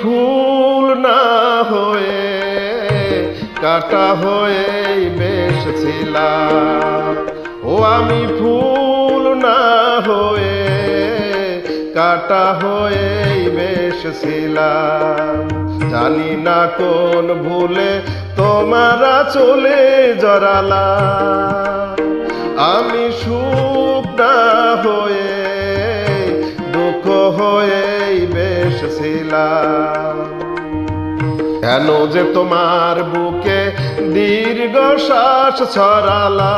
ফুল না হয়ে কাটা হয়ে বেশ ছিলাম। ও আমি ফুল না হয়ে কাটা হয়ে বেশ ছিলাম। জানি না কোন ভুলে তোমারা চলে জড়ালা আমি সুখ না হয়ে দুঃখ হয়ে বেশ ছিলাম কেন যে তোমার বুকে দীর্ঘ শ্বাস ছড়ালা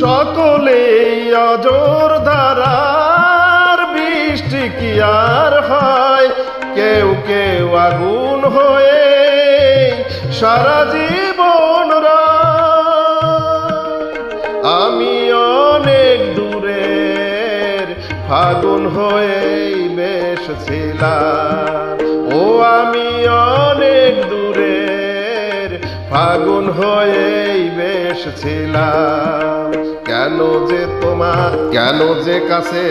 সকলেই অজর ধারার বৃষ্টি কি আর হয়? কেউ কেউ আগুন হয়ে সারা জীবন। আমি অনেক দূরের ফাগুন হয়েই বেশ ছিলাম। ও আমি অনেক দূরের ফাগুন হয়েই বেশ ছিলাম। কেন যে তোমার, কেন যে কাছে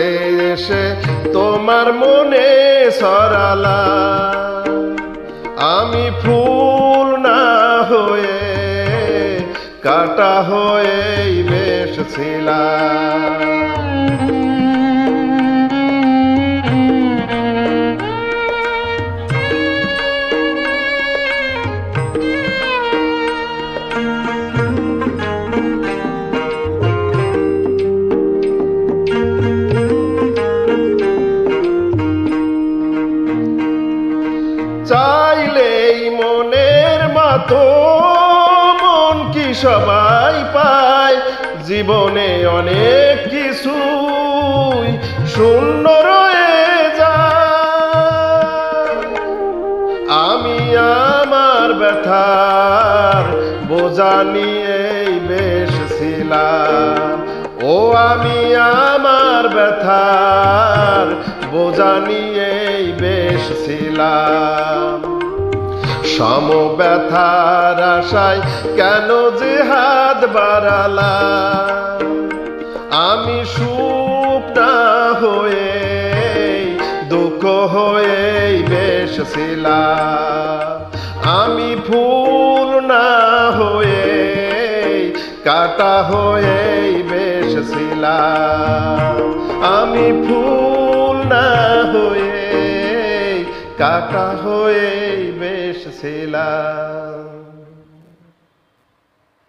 এসে তোমার মনে সরালা আমি ফুল হয়ে কাটা হয়েই বেশ ছিলাম। চাইলেই মনের মতো মন কি সবাই পায়? জীবনে অনেক কিছু শূন্য রয়ে যায়। আমি আমার ব্যথার বোঝা নিয়েই বেশ ছিলাম। ও আমি আমার ব্যথার বোঝা নিয়েই বেশ ছিলাম। সম ব্যথার আশায় কেন যে হাত বাড়ালা আমি সুখ হয়ে, দুঃখ হয়েই বেশ ছিলাম। আমি ফুল না হয়ে, কাটা হয়ে বেশ ছিলাম। আমি ফুল কাটা হয়ে বেশ ছিলাম